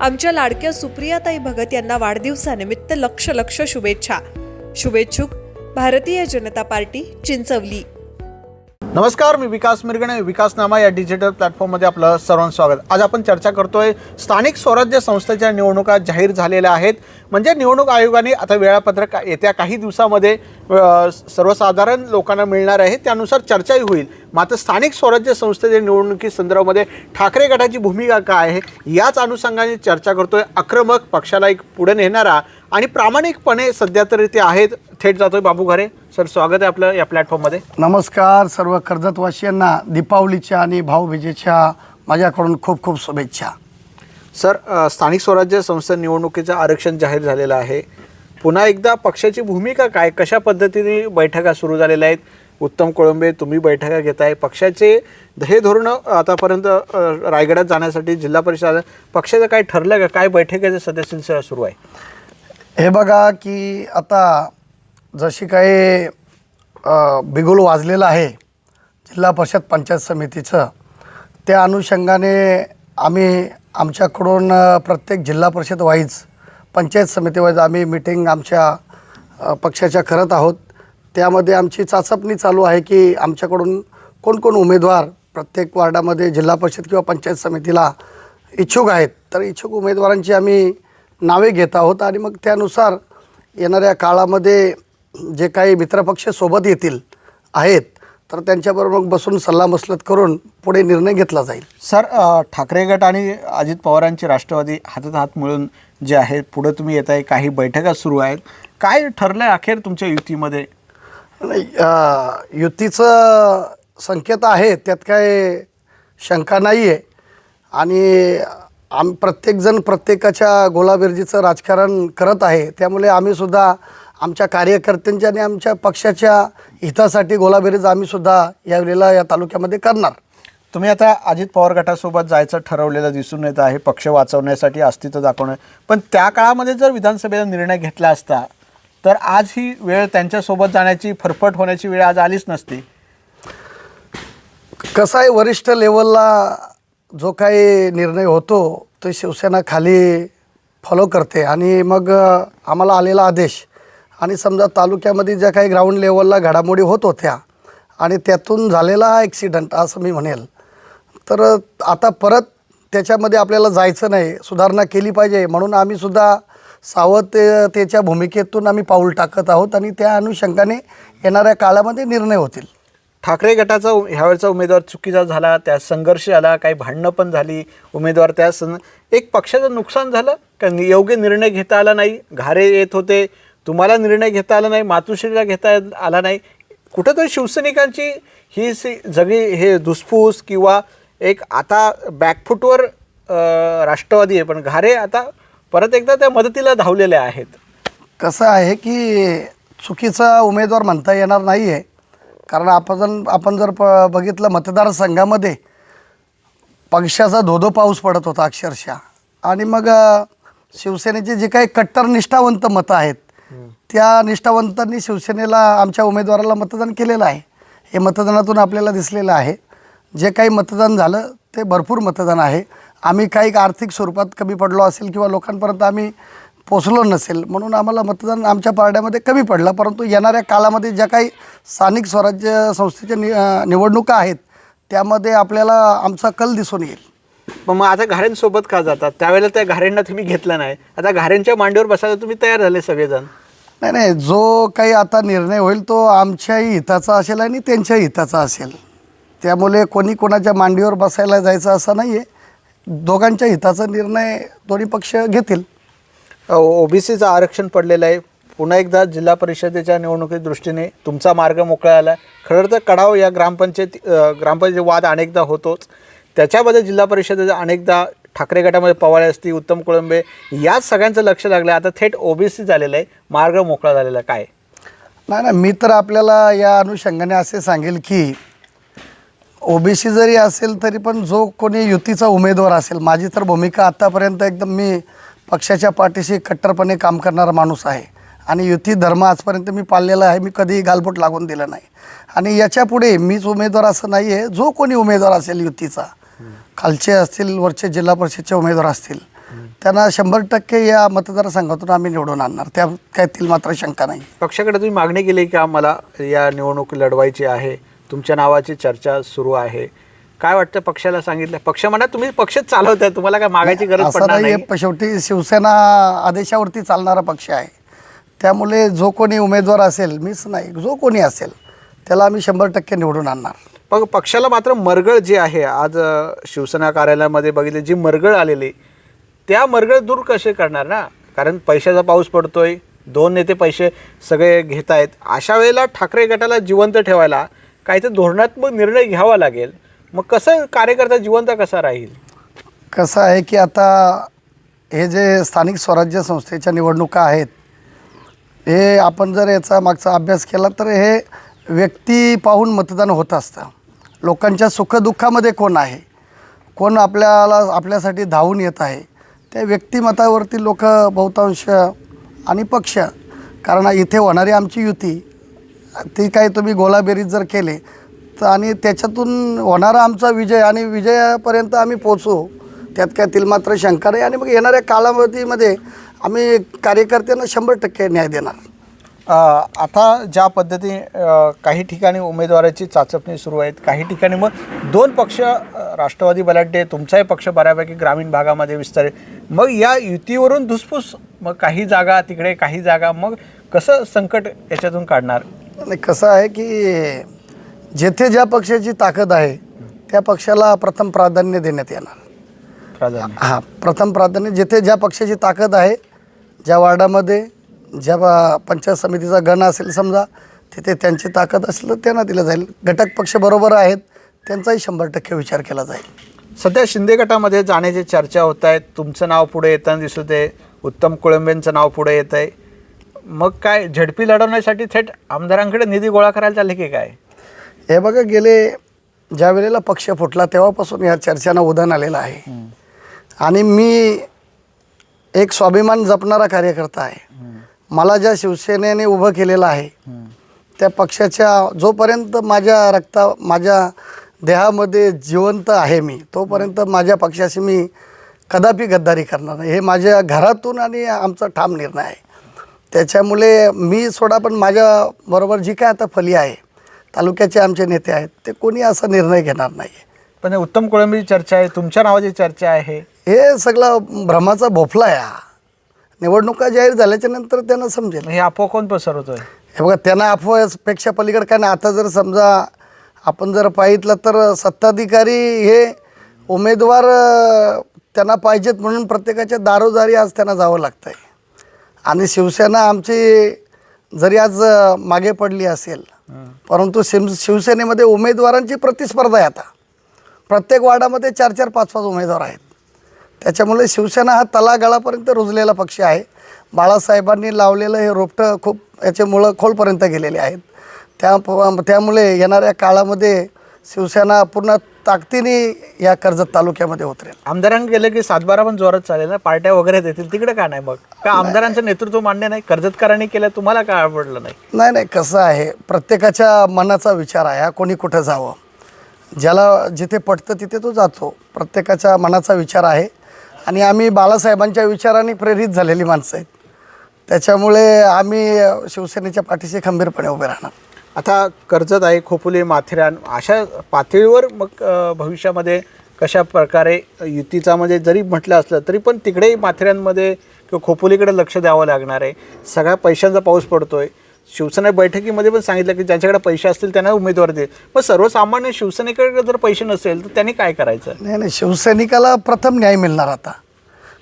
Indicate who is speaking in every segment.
Speaker 1: आमच्या लाडक्या सुप्रियाताई भगत यांना वाढदिवसानिमित्त लक्ष लक्ष शुभेच्छा. शुभेच्छुक भारतीय जनता पार्टी चिंचवली.
Speaker 2: नमस्कार मी विकास मिरगणे विकासनामा या डिजिटल प्लॅटफॉर्ममध्ये आपलं सर्वांचं स्वागत. आज आपण चर्चा करतोय स्थानिक स्वराज्य संस्थेच्या निवडणुका जाहीर झालेल्या आहेत. म्हणजे निवडणूक आयोगाने आता वेळापत्रक येत्या काही दिवसामध्ये सर्वसाधारण लोकांना मिळणार आहे. त्यानुसार चर्चाही होईल. मात्र स्थानिक स्वराज्य संस्थेच्या निवडणुकी संदर्भामध्ये ठाकरे गटाची भूमिका काय आहे याच अनुषंगाने चर्चा करतोय. आक्रमक पक्षाला एक पुढे नेणारा आणि प्रामाणिकपणे सध्या तरी ते आहेत थेट जातोय बाबू घरे. सर स्वागत आहे आपलं या प्लॅटफॉर्ममध्ये
Speaker 3: नमस्कार सर्व कर्जतवासियांना दीपावलीच्या आणि भाऊबीजेच्या माझ्याकडून खूप खूप शुभेच्छा.
Speaker 2: सर अ, स्थानिक स्वराज्य संस्था निवडणुकीचं आरक्षण जाहीर झालेलं आहे. पुन्हा एकदा पक्षाची भूमिका काय? कशा पद्धतीने बैठका सुरू झालेल्या आहेत? उत्तम कोळंबे तुम्ही बैठका घेताय. पक्षाचे हे धोरणं आतापर्यंत अ, रायगडात जाण्यासाठी जिल्हा परिषद पक्षाचं काय ठरलं का? काय बैठकीचे सदस्य सुरू आहे?
Speaker 3: हे बघा की आता जशी काही बिगुल वाजलेलं आहे जिल्हा परिषद पंचायत समितीचं त्या अनुषंगाने आम्ही आमच्याकडून प्रत्येक जिल्हा परिषद वाईज पंचायत समितीवाईज आम्ही मिटिंग आमच्या पक्षाच्या करत आहोत. त्यामध्ये आमची चाचपणी चालू आहे की आमच्याकडून कोणकोण उमेदवार प्रत्येक वार्डामध्ये जिल्हा परिषद किंवा पंचायत समितीला इच्छुक आहेत. तर इच्छुक उमेदवारांची आम्ही नावे घेत आहोत आणि मग त्यानुसार येणाऱ्या काळामध्ये जे काही मित्रपक्ष सोबत येतील आहेत तर त्यांच्याबरोबर मग बसून सल्लामसलत करून पुढे निर्णय घेतला जाईल.
Speaker 2: सर अ, ठाकरे गट आणि अजित पवारांची राष्ट्रवादी हातात हात मिळून जे आहे पुढे तुम्ही येत आहे काही बैठका सुरू आहेत. काय ठरलं आहे अखेर तुमच्या युतीमध्ये?
Speaker 3: नाही अ, युतीचं संकेत आहे त्यात काय शंका नाही आहे आणि आम प्रत्येकजण प्रत्येकाच्या गोलाबेरजीचं राजकारण करत आहे त्यामुळे आम्हीसुद्धा आमच्या कार्यकर्त्यांच्या आणि आमच्या पक्षाच्या हितासाठी गोलाबेरीज आम्हीसुद्धा यावेळेला या तालुक्यामध्ये करणार.
Speaker 2: तुम्ही आता अजित पवार गटासोबत जायचं ठरवलेलं दिसून येत आहे. पक्ष वाचवण्यासाठी अस्तित्व दाखवणं. पण त्या काळामध्ये जर विधानसभेचा निर्णय घेतला असता तर आज ही वेळ त्यांच्यासोबत जाण्याची फरफट होण्याची वेळ आज आलीच नसती.
Speaker 3: कसं आहे वरिष्ठ लेवलला जो काही निर्णय होतो तो शिवसेना खाली फॉलो करते. आणि मग आम्हाला आलेला आदेश आणि समजा तालुक्यामध्ये ज्या काही ग्राउंड लेवलला घडामोडी होत होत्या आणि त्यातून झालेला हा ॲक्सिडंट असं मी म्हणेल तर आता परत त्याच्यामध्ये आपल्याला जायचं नाही सुधारणा केली पाहिजे. म्हणून आम्हीसुद्धा सावधतेच्या भूमिकेतून आम्ही पाऊल टाकत आहोत आणि त्या अनुषंगाने येणाऱ्या काळामध्ये निर्णय होतील.
Speaker 2: ठाकरे गटाचा ह्यावेळचा उमेदवार चुकीचा झाला त्या संघर्ष झाला काही भांडणं पण झाली. उमेदवार त्या सं एक पक्षाचं नुकसान झालं? का योग्य निर्णय घेता आला नाही घारे येत होते. तुम्हाला निर्णय घेता आला नाही मातोश्रीला घेता आला नाही. कुठंतरी शिवसैनिकांची ही सी सगळी हे धुसफूस किंवा एक आता बॅकफुटवर राष्ट्रवादी आहे पण घारे आता परत एकदा त्या मदतीला धावलेले आहेत.
Speaker 3: कसं आहे की चुकीचा उमेदवार म्हणता येणार नाही आहे कारण आपण आपण जर प बघितलं मतदारसंघामध्ये पक्षाचा धोधो पाऊस पडत होता अक्षरशः. आणि मग शिवसेनेचे जे काही कट्टर निष्ठावंत मतं आहेत त्या निष्ठावंतांनी शिवसेनेला आमच्या उमेदवाराला मतदान केलेलं आहे. हे मतदानातून आपल्याला दिसलेलं आहे. जे काही मतदान झालं ते भरपूर मतदान आहे. आम्ही काही आर्थिक स्वरूपात कमी पडलो असेल किंवा लोकांपर्यंत आम्ही पोचलो नसेल म्हणून आम्हाला मतदान आमच्या पारड्यामध्ये कमी पडलं. परंतु येणाऱ्या काळामध्ये ज्या काही स्थानिक स्वराज्य संस्थेच्या नि निवडणुका आहेत त्यामध्ये आपल्याला आमचा कल दिसून येईल.
Speaker 2: मग मग आता घाऱ्यांसोबत का जातात? त्यावेळेला त्या घाऱ्यांना तुम्ही घेतलं नाही. आता घाऱ्यांच्या मांडीवर बसायला तुम्ही तयार झाले सगळेजण.
Speaker 3: नाही नाही जो काही आता निर्णय होईल तो आमच्याही हिताचा असेल आणि त्यांच्याही हिताचा असेल. त्यामुळे कोणी कोणाच्या मांडीवर बसायला जायचं असं नाही आहे दोघांच्या हिताचा निर्णय दोन्ही पक्ष घेतील.
Speaker 2: ओबीसीचं आरक्षण पडलेलं आहे. पुन्हा एकदा जिल्हा परिषदेच्या निवडणुकी दृष्टीने तुमचा मार्ग मोकळा आला खरं तर कडाव या ग्रामपंचायत ग्रामपंचायत वाद अनेकदा होतोच. त्याच्यामध्ये जिल्हा परिषदेचा अनेकदा ठाकरे गटामध्ये पवाळे असतील उत्तम कोळंबे याच सगळ्यांचं लक्ष लागलं. आता थेट ओबीसी झालेलं आहे. मार्ग मोकळा झालेला आहे. काय?
Speaker 3: नाही ना मी तर आपल्याला या अनुषंगाने असे सांगेल की ओबीसी जरी असेल तरी पण जो कोणी युतीचा उमेदवार असेल माझी तर भूमिका आत्तापर्यंत एकदम मी पक्षाच्या पाठीशी कट्टरपणे काम करणारा माणूस आहे. आणि युती धर्म आजपर्यंत मी पाळलेला आहे मी कधीही गालबोट लागून दिलं नाही. आणि याच्यापुढे मीच उमेदवार असं नाही आहे जो कोणी उमेदवार असेल युतीचा खालचे असतील वरचे जिल्हा परिषदचे उमेदवार असतील त्यांना शंभर टक्के या मतदारसंघातून आम्ही निवडून आणणार. त्या त्यातील मात्र शंका नाही.
Speaker 2: पक्षाकडे तुम्ही मागणी केली की आम्हाला या निवडणूक लढवायची आहे? तुमच्या नावाची चर्चा सुरू आहे. काय वाटतं पक्षाला सांगितलं? पक्ष म्हणा तुम्ही पक्ष चालवताय तुम्हाला काय मागायची गरज पडणार
Speaker 3: नाही. आहे. शेवटी शिवसेना आदेशावरती चालणारा पक्ष आहे. त्यामुळे जो कोणी उमेदवार असेल मीच नाही जो कोणी असेल त्याला आम्ही शंभर टक्के निवडून आणणार.
Speaker 2: पण पक्षाला मात्र मरगळ जे आहे आज शिवसेना कार्यालयामध्ये बघितले जी मरगळ आलेली त्या मरगळ दूर कसे करणार ना? कारण पैशाचा पाऊस पडतोय दोन नेते पैसे सगळे घेत आहेत अशा वेळेला ठाकरे गटाला जिवंत ठेवायला काहीतरी धोरणात्मक निर्णय घ्यावा लागेल. मग कसं कार्यकर्ता जिवंत कसा राहील?
Speaker 3: कसं आहे की आता हे जे स्थानिक स्वराज्य संस्थेच्या निवडणुका आहेत हे आपण जर याचा मागचा अभ्यास केला तर हे व्यक्ती पाहून मतदान होत असतं. लोकांच्या सुखदुःखामध्ये कोण आहे? कोण आपल्याला आपल्यासाठी धावून येत आहे? त्या व्यक्तिमतावरती लोक बहुतांश आणि पक्ष कारण इथे होणारी आमची युती ती काही तुम्ही गोलाबेरीज जर केले तर आणि त्याच्यातून होणारा आमचा विजय आणि विजयापर्यंत आम्ही पोचू त्यात काय तिल मात्र शंका नाही. आणि मग येणाऱ्या कालावधीमध्ये आम्ही कार्यकर्त्यांना शंभर टक्के न्याय देणार.
Speaker 2: आता ज्या पद्धती काही ठिकाणी उमेदवाराची चाचपणी सुरू आहेत काही ठिकाणी मग दोन पक्ष राष्ट्रवादी बलाढ्य तुमचाही पक्ष बऱ्यापैकी ग्रामीण भागामध्ये विस्तार मग या युतीवरून धुसफूस मग काही जागा तिकडे काही जागा मग कसं संकट याच्यातून काढणार?
Speaker 3: आणि कसं आहे की जेथे ज्या पक्षाची ताकद आहे त्या पक्षाला प्रथम प्राधान्य देण्यात येणार.
Speaker 2: प्राधान्य.
Speaker 3: हां प्रथम प्राधान्य जिथे ज्या पक्षाची ताकद आहे ज्या वार्डामध्ये ज्या बा- पंचायत समितीचा गण असेल समजा तिथे त्यांची ताकद असेल तर त्यांना दिलं जाईल. घटक पक्ष बरोबर आहेत त्यांचाही शंभर टक्के विचार केला जाईल.
Speaker 2: सध्या शिंदे गटामध्ये जाण्याची चर्चा होत आहेत तुमचं नाव पुढे येताना दिसत आहे. उत्तम कोळंबेंचं नाव पुढे येत आहे. मग काय झडपी लढवण्यासाठी थेट आमदारांकडे निधी गोळा करायला चालले की काय?
Speaker 3: हे बघा गेले ज्या वेळेला पक्ष फुटला तेव्हापासून या चर्चांना उधाण आलेलं आहे. आणि मी एक स्वाभिमान जपणारा कार्यकर्ता आहे. मला ज्या शिवसेनेने उभं केलेलं आहे त्या पक्षाच्या जोपर्यंत माझ्या रक्ता माझ्या देहामध्ये जिवंत आहे मी तोपर्यंत माझ्या पक्षाशी मी कदापि गद्दारी करणार नाही. हे माझ्या घरातून आणि आमचा ठाम निर्णय आहे. त्याच्यामुळे मी सोडा पण माझ्याबरोबर जी काय आता फली आहे तालुक्याचे आमचे नेते आहेत ते कोणी असा निर्णय घेणार नाही.
Speaker 2: पण उत्तम कोळंबीची चर्चा आहे तुमच्या नावाची चर्चा आहे.
Speaker 3: हे सगळा भ्रमाचा भोफला आहे हा. निवडणुका जाहीर झाल्याच्यानंतर त्यांना समजेल.
Speaker 2: हे अफवा कोण पसरवतोय?
Speaker 3: हे बघा त्यांना अफवापेक्षा पलीकडे काय नाही. आता जर समजा आपण जर पाहितलं तर सत्ताधिकारी हे उमेदवार त्यांना पाहिजेत म्हणून प्रत्येकाच्या दारोदारी आज त्यांना जावं लागतं आहे आणि शिवसेना आमची जरी आज मागे पडली असेल परंतु शिव शिवसेनेमध्ये उमेदवारांची प्रतिस्पर्धा आहे आता. प्रत्येक वार्डामध्ये चार चार पाच पाच उमेदवार आहेत. त्याच्यामुळे शिवसेना हा तलागाळापर्यंत रुजलेला पक्ष आहे. बाळासाहेबांनी लावलेलं हे रोपटं खूप याचे मुळं खोलपर्यंत गेलेले आहेत. त्या त्यामुळे येणाऱ्या काळामध्ये शिवसेना पूर्ण ताकदीने या कर्जत तालुक्यामध्ये उतरेल.
Speaker 2: आमदारांना गेलं की सातबारा पण जोरात चालेल. ना पार्ट्या वगैरे देतील. तिकडे का नाही मग? का आमदारांचं नेतृत्व मान्य नाही? कर्जतकरांनी केलं तुम्हाला काय आवडलं नाही?
Speaker 3: नाही नाही कसं आहे प्रत्येकाच्या मनाचा विचार आहे हा कोणी कुठं जावं? ज्याला जिथे पटतं तिथे तो जातो. प्रत्येकाच्या मनाचा विचार आहे. आणि आम्ही बाळासाहेबांच्या विचाराने प्रेरित झालेली माणसं आहेत. त्याच्यामुळे आम्ही शिवसेनेच्या पाठीशी खंबीरपणे उभे राहणार.
Speaker 2: आता कर्जत आहे खोपुले माथेरान अशा पातळीवर मग भविष्यामध्ये कशा प्रकारे युतीचा म्हणजे जरी म्हटलं असलं तरी पण तिकडेही माथेरानमध्ये किंवा खोपोलीकडे लक्ष द्यावं लागणार आहे. सगळ्या पैशांचा पाऊस पडतो आहे शिवसेना बैठकीमध्ये पण सांगितलं की ज्यांच्याकडे पैसे असतील त्यांना उमेदवार दे. मग सर्वसामान्य शिवसेनेकडे जर पैसे नसेल तर त्यांनी काय करायचं?
Speaker 3: नाही नाही शिवसैनिकाला प्रथम न्याय मिळणार आता.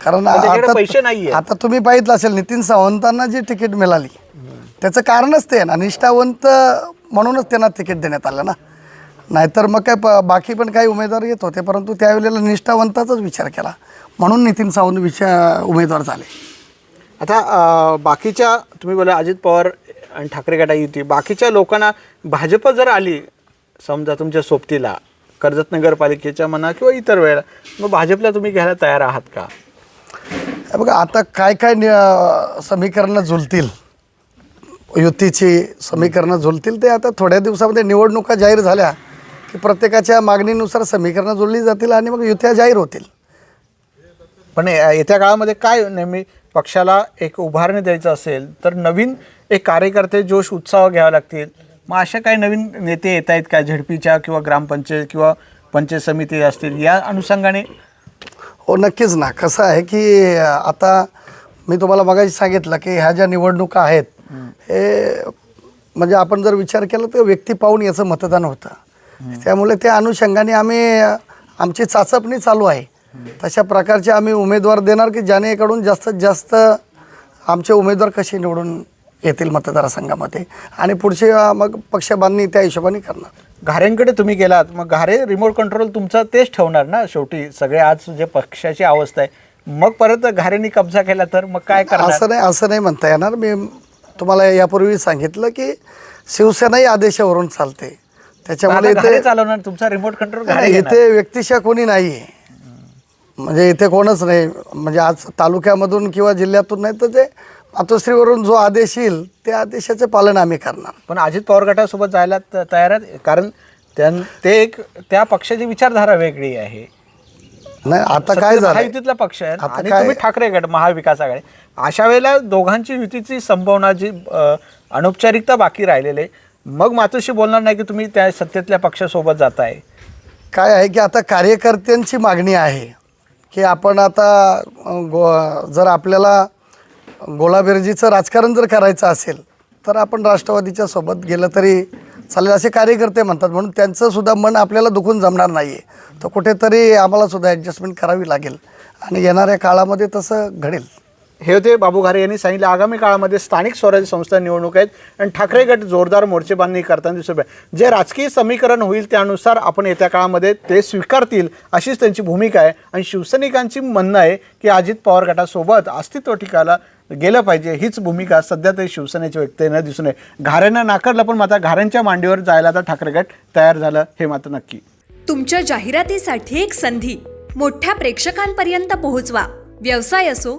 Speaker 3: कारण
Speaker 2: पण
Speaker 3: आता
Speaker 2: पैसे नाहीये.
Speaker 3: आता तुम्ही पाहितलं असेल नितीन सावंतांना जी तिकीट मिळाली त्याचं कारणच ते आहे ना. निष्ठावंत म्हणूनच त्यांना तिकीट देण्यात आलं ना. नाहीतर मग काय प बाकी पण काही उमेदवार येत होते परंतु त्यावेळेला निष्ठावंताचाच विचार केला. म्हणून नितीन सावंत विचार उमेदवार झाले.
Speaker 2: आता बाकीच्या तुम्ही बोला अजित पवार आणि ठाकरे गटा युती. बाकीच्या लोकांना भाजप जर आली समजा तुमच्या सोबतीला कर्जत नगरपालिकेच्या म्हणा किंवा इतर वेळेला मग भाजपला तुम्ही घ्यायला तयार आहात का?
Speaker 3: बघा आता काय काय नि- समीकरणं जुलतील युतीची समीकरणं जुलतील ते आता थोड्या दिवसामध्ये निवडणुका जाहीर झाल्या की प्रत्येकाच्या मागणीनुसार समीकरणं जुळली जातील आणि मग युत्या जाहीर होतील.
Speaker 2: पण येत्या काळामध्ये काय नेहमी पक्षाला एक उभारणी द्यायचं असेल तर नवीन एक कार्यकर्ते जोश उत्साह घ्यावा लागतील. मग अशा काही नवीन नेते येत आहेत का? झडपीच्या किंवा ग्रामपंचायत किंवा पंचायत समिती असतील या अनुषंगाने?
Speaker 3: हो नक्कीच ना. कसं आहे की आता मी तुम्हाला मगाशी सांगितलं की ह्या ज्या निवडणुका आहेत हे म्हणजे आपण जर विचार केला तर व्यक्ती पाहून याचं मतदान होतं. त्यामुळे त्या अनुषंगाने आम्ही आमची चाचपणी चालू आहे. तशा प्रकारचे आम्ही उमेदवार देणार की ज्यानेकडून जास्तीत जास्त आमचे उमेदवार कसे निवडून येतील मतदारसंघामध्ये. आणि पुढचे मग पक्षबांधणी त्या हिशोबाने करणार.
Speaker 2: घारेंकडे तुम्ही गेलात मग घारे रिमोट कंट्रोल तुमचं तेच ठेवणार ना शेवटी? सगळे आज जे पक्षाची अवस्था आहे. मग परत घारेंनी कब्जा केला तर मग काय करणार?
Speaker 3: असं नाही असं नाही म्हणता येणार. मी तुम्हाला यापूर्वी सांगितलं की शिवसेनाही आदेशावरून चालते. त्याच्यामुळे इथे
Speaker 2: चालवणार तुमचा रिमोट कंट्रोल.
Speaker 3: इथे व्यक्तिशा कोणी नाही आहे. म्हणजे इथे कोणच नाही. म्हणजे आज तालुक्यामधून किंवा जिल्ह्यातून नाही तर ते मातोश्रीवरून जो आदेश येईल त्या आदेशाचे पालन आम्ही करणार.
Speaker 2: पण अजित पवार गटासोबत जायला त- तयार आहेत? कारण त्यां- ते एक त्या पक्षाची विचारधारा वेगळी आहे.
Speaker 3: नाही आता काय
Speaker 2: सत्तेत
Speaker 3: झालं
Speaker 2: महायुतीतला पक्ष आहे.
Speaker 3: आता
Speaker 2: आणि
Speaker 3: काय-
Speaker 2: तुम्ही ठाकरे गट महाविकास आघाडी. अशा वेळेला दोघांची युतीची संभावना जी अ, अनौपचारिकता बाकी राहिलेले मग मातोशी बोलणार नाही की तुम्ही त्या सत्तेतल्या पक्षासोबत जाताय.
Speaker 3: काय आहे की आता कार्यकर्त्यांची मागणी आहे की आपण आता अं, गो जर आपल्याला गोलाबेरजीचं राजकारण जर करायचं असेल तर आपण राष्ट्रवादीच्या सोबत गेलं तरी चालेल. असे कार्यकर्ते म्हणतात म्हणून त्यांचंसुद्धा मन आपल्याला दुखून जमणार नाही आहे तर कुठेतरी आम्हालासुद्धा ॲडजस्टमेंट करावी लागेल. आणि येणाऱ्या काळामध्ये तसं घडेल.
Speaker 2: हे होते बाबू घारे यांनी सांगितलं आगामी काळामध्ये स्थानिक स्वराज्य संस्था निवडणूक आहेत आणि ठाकरे गट जोरदार मोर्चेबांधणी करताना दिसत आहे जे राजकीय समीकरण होईल त्यानुसार आपण येत्या काळामध्ये ते स्वीकारतील अशीच त्यांची भूमिका आहे. आणि शिवसैनिकांची म्हणणं आहे की अजित पवार गटासोबत अस्तित्व टिकायला गेलं पाहिजे. हीच भूमिका सध्या तरी शिवसेनेच्या व्यक्तीनं दिसून आहे घाऱ्यांना नाकारलं पण मात्र घाऱ्यांच्या मांडीवर जायला आता ठाकरे गट तयार झालं हे मात्र नक्की.
Speaker 1: तुमच्या जाहिरातीसाठी एक संधी. मोठ्या प्रेक्षकांपर्यंत पोहोचवा. व्यवसाय असो